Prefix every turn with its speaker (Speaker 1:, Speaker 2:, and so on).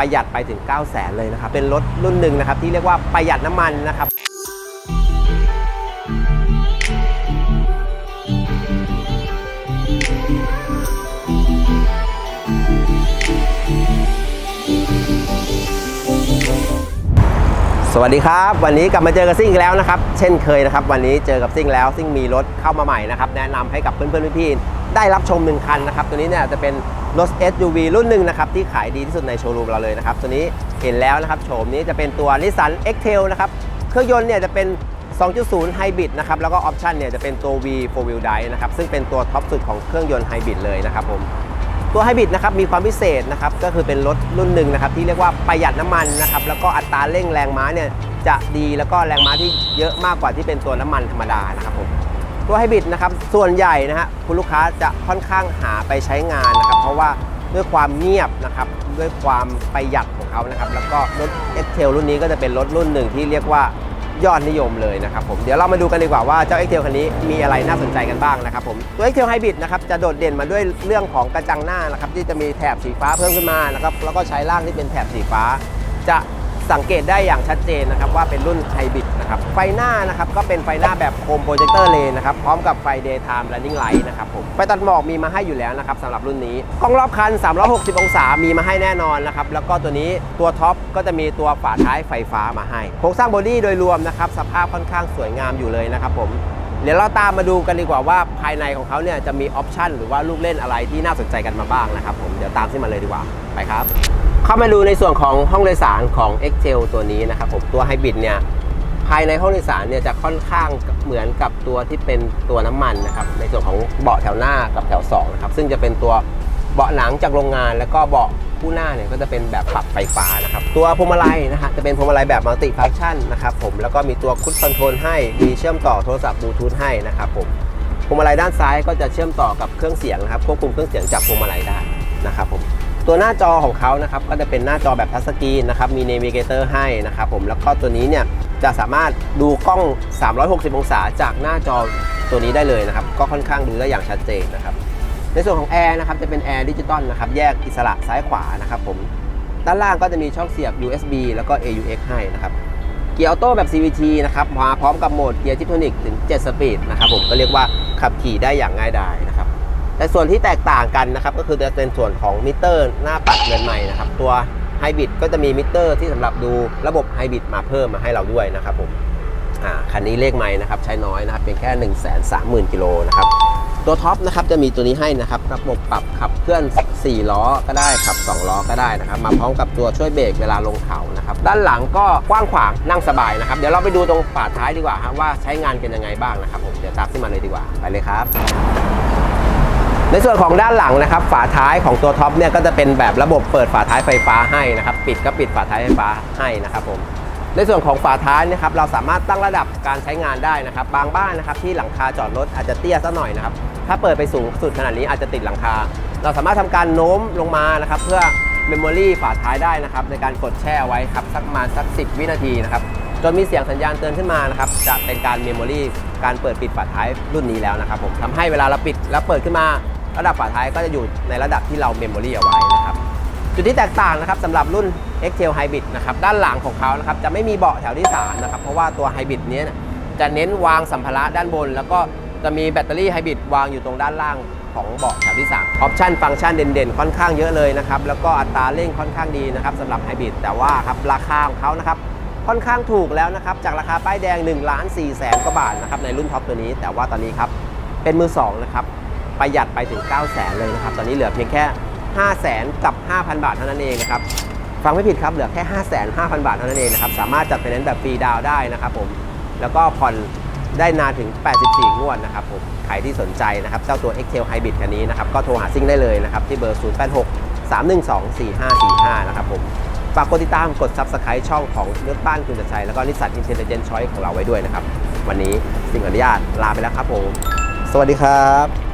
Speaker 1: ประหยัดไปถึง 9 0 0แสนเลยนะครับ เป็นรถรุ่นหนึ่งนะครับที่เรียกว่าประหยัดน้ำมันนะครับสวัสดีครับ วันนี้กลับมาเจอกับซิ่งแล้วนะครับ เช่นเคยนะครับ วันนี้เจอกับซิ่งแล้วซิ่งมีรถเข้ามาใหม่นะครับ แนะนำให้กับเพื่อนๆพี่ๆ ได้รับชมหนึ่งคันนะครับ ตัวนี้เนี่ยจะเป็นรถ SUV รุ่นหนึ่งนะครับที่ขายดีที่สุดในโชว์รูมเราเลยนะครับ ตัวนี้เห็นแล้วนะครับโฉมนี้จะเป็นตัว Nissan X-Trail นะครับเครื่องยนต์เนี่ยจะเป็น 2.0ไฮบริดนะครับแล้วก็ออปชันเนี่ยจะเป็นตัว V 4 wheel drive นะครับซึ่งเป็นตัวท็อปสุดของเครื่องยนต์ไฮบริดเลยนะครับผมตัวไฮบริดนะครับมีความพิเศษนะครับก็คือเป็นรถรุ่นหนึ่งนะครับที่เรียกว่าประหยัดน้ำมันนะครับแล้วก็อัตราเร่งแรงม้าเนี่ยจะดีแล้วก็แรงม้าที่เยอะมากกว่าที่เป็นตัวน้ำมันธรรมดานะครับผม ตัวไฮบริดนะครับส่วนใหญ่นะฮะคุณลูกค้าจะค่อนข้างหาไปใช้งานนะครับเพราะว่าด้วยความเงียบนะครับด้วยความประหยัดของเขานะครับแล้วก็รถ x t a i l รุ่นนี้ก็จะเป็นรถรุ่นหนึ่งที่เรียกว่ายอดนิยมเลยนะครับผมเดี๋ยวเรามาดูกันดีกว่าว่าเจ้า x t a i l คันนี้มีอะไรน่าสนใจกันบ้างนะครับผมตัว x t a i l Hybrid นะครับจะโดดเด่นมาด้วยเรื่องของกระจังหน้านะครับที่จะมีแถบสีฟ้าเพิ่มขึ้นมานะครับแล้วก็ใช้ล่างที่เป็นแถบสีฟ้า จะ สังเกตได้อย่างชัดเจนนะครับว่าเป็นรุ่นไฮบริดนะครับไฟหน้านะครับก็เป็นไฟหน้าแบบโคมโปรเจคเตอร์เลนนะครับพร้อมกับไฟ daytime running light นะครับผมไฟตัดหมอกมีมาให้อยู่แล้วนะครับสำหรับรุ่นนี้กล้องรอบคัน 360 องศามีมาให้แน่นอนนะครับแล้วก็ตัวนี้ตัวท็อปก็จะมีตัวฝาท้ายไฟฟ้ามาให้โครงสร้างบอดี้โดยรวมนะครับสภาพค่อนข้างสวยงามอยู่เลยนะครับผมเดี๋ยวเราตามมาดูกันดีกว่าว่าภายในของเขาเนี่ยจะมีออปชันหรือว่าลูกเล่นอะไรที่น่าสนใจกันมาบ้างนะครับผมเดี๋ยวตามขึ้นมาเลยดีกว่าไปครับ เข้ามาดูในส่วนของห้องโดยสารของ x t a i l ตัวนี้นะครับผมตัวไฮบริดเนี่ยภายในห้องโดยสารเนี่ยจะค่อนข้างเหมือนกับตัวที่เป็นตัวน้ำมันนะครับในส่วนของเบาะแถวหน้ากับแถว2นะครับซึ่งจะเป็นตัวเบาะหนังจากโรงงาน แล้วก็เบาะคู่หน้าเนี่ยก็จะเป็นแบบปรับไฟฟ้านะครับตัวพวงมาลัยนะฮะจะเป็นพวงมาลัยแบบมัลติฟังก์ชันนะครับผมแล้วก็มีตัวคุชคอนโทรลให้มีเชื่อมต่อโทรศัพท์บลูทูธให้นะครับผมพวงมาลัยด้านซ้ายก็จะเชื่อมต่อกับเครื่องเสียงนะครับควบคุมเครื่องเสียงจากพวงมาลัยได้นะครับผม ตัวหน้าจอของเขานะครับก็จะเป็นหน้าจอแบบทัชสกรีนนะครับมีเนวิเกเตอร์ให้นะครับผมแล้วก็ตัวนี้เนี่ยจะสามารถดูกล้อง 360 องศาจากหน้าจอตัวนี้ได้เลยนะครับก็ค่อนข้างดูได้อย่างชัดเจนนะครับในส่วนของแอร์นะครับจะเป็นแอร์ดิจิตอลนะครับแยกอิสระซ้ายขวานะครับผมด้านล่างก็จะมีช่องเสียบ USB แล้วก็ AUX ให้นะครับเกียร์ออโต้แบบ CVT นะครับมาพร้อมกับโหมดเกียร์ทิปโทนิกถึง 7 สปีดนะครับผมก็เรียกว่าขับขี่ได้อย่างง่ายดายนะครับ แต่ส่วนที่แตกต่างกันนะครับก็คือจะเป็นส่วนของมิเตอร์หน้าปัดเงินใหม่นะครับตัวไฮบริดก็จะมีมิเตอร์ที่สำหรับดูระบบไฮบริดมาเพิ่มมาให้เราด้วยนะครับผมอ่าคันนี้เลขใหม่นะครับใช้น้อยนะครับเพียงแค่ 1 3 0 0 0 0กิโลนะครับตัวท็อปนะครับจะมีตัวนี้ให้นะครับระบบปรับขับเคลื่อน 4 ล้อก็ได้ขับ 2 ล้อก็ได้นะครับ มาพร้อมกับตัวช่วยเบรกเวลาลงเขานะครับ ด้านหลังก็กว้างขวางนั่งสบายนะครับ เดี๋ยวเราไปดูตรงฝาท้ายดีกว่าครับว่าใช้งานเป็นยังไงบ้างนะครับผมเดี๋ยวตามขึ้นมาเลยดีกว่าไปเลยครับ ในส่วนของด้านหลังนะครับฝาท้ายของตัวท็อปเนี่ยก็จะเป็นแบบระบบเปิดฝาท้ายไฟฟ้าให้นะครับปิดก็ปิดฝาท้ายไฟฟ้าให้นะครับผมในส่วนของฝาท้ายนะครับเราสามารถตั้งระดับการใช้งานได้นะครับ บางบ้านนะครับที่หลังคาจอดรถอาจจะเตี้ยซะหน่อยนะครับถ้าเปิดไปสูงสุดขนาดนี้อาจจะติดหลังคา เราสามารถทำการโน้มลงมานะครับเพื่อเมมโมรีฝาท้ายได้นะครับในการกดแช่ไว้ครับสักประมาณสัก 10 วินาทีนะครับจนมีเสียงสัญญาณเตือนขึ้นมานะครับจะเป็นการเมมโมรีการเปิดปิดฝาท้ายรุ่นนี้แล้วนะครับผมทำให้เวลาเราปิดแล้วเปิดขึ้นมา ระดับฝาท้ายก็จะอยู่ในระดับที่เราเมมโมรีเอาไว้นะครับจุดที่แตกต่างนะครับสำหรับรุ่น x t a i l Hybrid นะครับด้านหลังของเขานะครับจะไม่มีเบาะแถวที่3นะครับเพราะว่าตัว Hybrid เนี้ยจะเน้นวางสัมภาระด้านบน แล้วก็จะมีแบตเตอรี่ Hybrid วางอยู่ตรงด้านล่างของเบาะแถวที่3ออปชันฟังก์ชันเด่นๆ ค่อนข้างเยอะเลยนะครับ แล้วก็อัตราเร่งค่อนข้างดีนะครับสำหรับ Hybrid แต่ว่าครับราคาของเขานะครับค่อนข้างถูกแล้วนะครับ จากราคาป้ายแดง1ล้าน4แสนกว่าบาทนะครับในรุ่นท็อปตัวนี้ แต่ว่าตอนนี้ครับเป็นมือสองนะครับ ประหยัดไปถึง 9 0 0แสนเลยนะครับ ตอนนี้เหลือเพียงแค่ 5 0 0แสนกับ 5,000 บาทเท่านั้นเองนะครับ ฟังไม่ผิดครับ เหลือแค่ 5 5 0 0 0 บาทเท่านั้นเองนะครับ สามารถจัดไฟแนนซ์แบบฟรีดาวได้นะครับผม แล้วก็ผ่อนได้นานถึง 84 งวดนะครับผม ใครที่สนใจนะครับเจ้าตัว x t a i l Hybrid คันนี้นะครับ ก็โทรหาซิ่งได้เลยนะครับที่เบอร์ 086 312 4545 นะครับผม ฝากกดติดตาม กด Subscribe ช่องของรถบ้านคุณจัดชัย แล้วก็นิสสันอินเทลเจนต์ชอยของเราไว้ด้วยนะครับ วันนี้สิ่งอนุญาตลาไปแล้วครับผม สวัสดีครับ